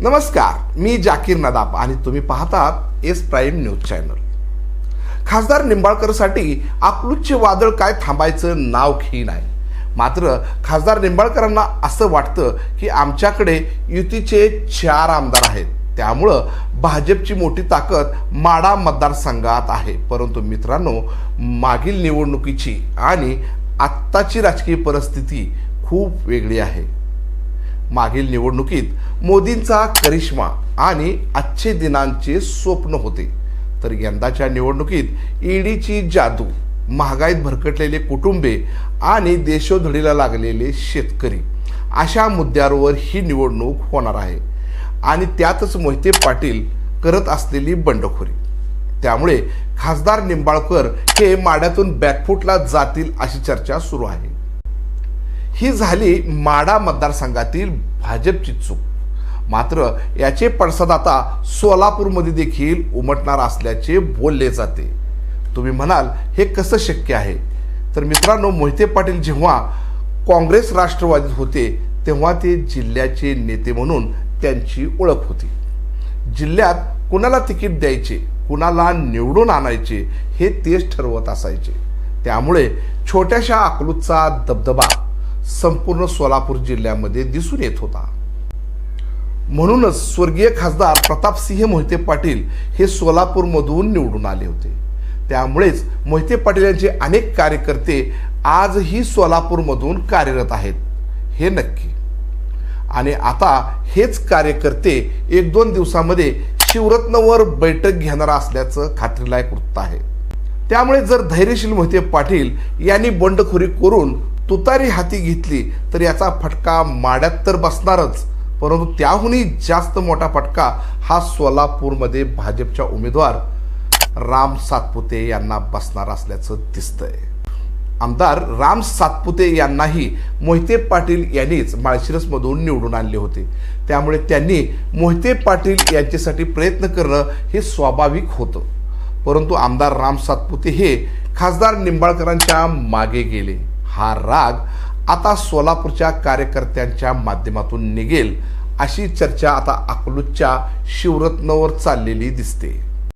नमस्कार मी जाकीर नदाब आणि तुम्ही पाहतात एस प्राईम न्यूज चॅनल. खासदार निंबाळकरसाठी अकलूजचे वादळ काय थांबायचं नाव घेई नाही. मात्र खासदार निंबाळकरांना असं वाटतं की आमच्याकडे युतीचे चार आमदार आहेत. त्यामुळं भाजपची मोठी ताकद माडा मतदारसंघात आहे. परंतु मित्रांनो मागील निवडणुकीची आणि आत्ताची राजकीय परिस्थिती खूप वेगळी आहे. मागील निवडणुकीत मोदींचा करिश्मा आणि आजचे दिनांचे स्वप्न होते. तर यंदाच्या निवडणुकीत ईडीची जादू महागाईत भरकटलेले कुटुंबे आणि देशोधडीला लागलेले शेतकरी अशा मुद्द्यांवर ही निवडणूक होणार आहे. आणि त्यातच मोहिते पाटील करत असलेली बंडखोरी. त्यामुळे खासदार निंबाळकर हे माड्यातून बॅकफुटला जातील अशी चर्चा सुरू आहे. ही झाली माडा मतदारसंघातील भाजपची चूक. मात्र याचे पडसाद आता सोलापूरमध्ये देखील उमटणार असल्याचे बोलले जाते. तुम्ही म्हणाल हे कसं शक्य आहे? तर मित्रांनो मोहिते पाटील जेव्हा काँग्रेस राष्ट्रवादीत होते तेव्हा ते जिल्ह्याचे नेते म्हणून त्यांची ओळख होती. जिल्ह्यात कुणाला तिकीट द्यायचे कुणाला निवडून आणायचे हे तेच ठरवत असायचे. त्यामुळे छोट्याशा आकलूतचा दबदबा संपूर्ण सोलापूर जिल्ह्यामध्ये दिसून येत होता. म्हणूनच स्वर्गीय खासदार प्रतापसिंह मोहिते पाटील हे सोलापूरमधून निवडून आले होते. त्यामुळेच मोहिते पाटील यांचे अनेक कार्यकर्ते आजही सोलापूरमधून कार्यरत आहेत. हे नक्की. आणि आता हेच कार्यकर्ते एक दोन दिवसामध्ये शिवरत्नवर बैठक घेणार असल्याचं खात्रीलायक वृत्त आहे. त्यामुळे जर धैर्यशील मोहिते पाटील यांनी बंडखोरी करून तुतारी हाती घेतली तर याचा फटका माड्यात तर बसणारच. परंतु त्याहूनही जास्त मोठा फटका हा सोलापूरमध्ये भाजपच्या उमेदवार राम सातपुते यांना बसणार असल्याचं दिसतंय. आमदार राम सातपुते यांनाही मोहिते पाटील यांनीच माळशिरसमधून निवडून आणले होते. त्यामुळे त्यांनी मोहिते पाटील यांच्यासाठी प्रयत्न करणं हे स्वाभाविक होतं. परंतु आमदार राम सातपुते हे खासदार निंबाळकरांच्या मागे गेले. हा राग आता सोलापूरच्या कार्यकर्त्यांच्या माध्यमातून निघेल अशी चर्चा आता अकलूजच्या शिवरत्नवर चाललेली दिसते.